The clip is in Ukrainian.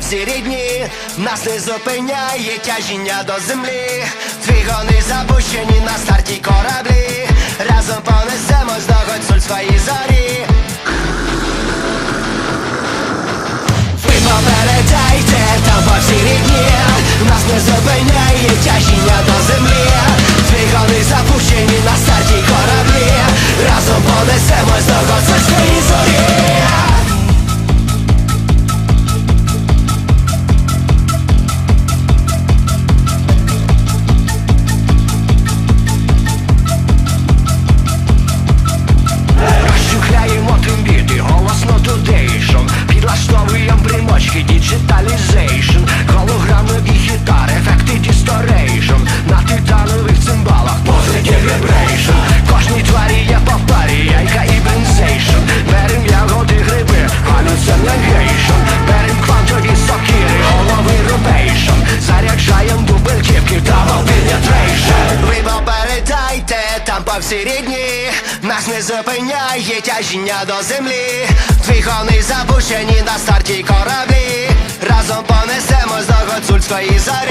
всі рідні, нас не зупиняє тяжіння до землі. Двигуни запущені на старті кораблі. Разом понесемо до гуцуль свої зорі. Ви попередайте, там всі рідні всі рідні Нас не зупиняє тяжіння до землі. Двигуни запущені на старті кораблі. Разом понесемо до гуцульської зорі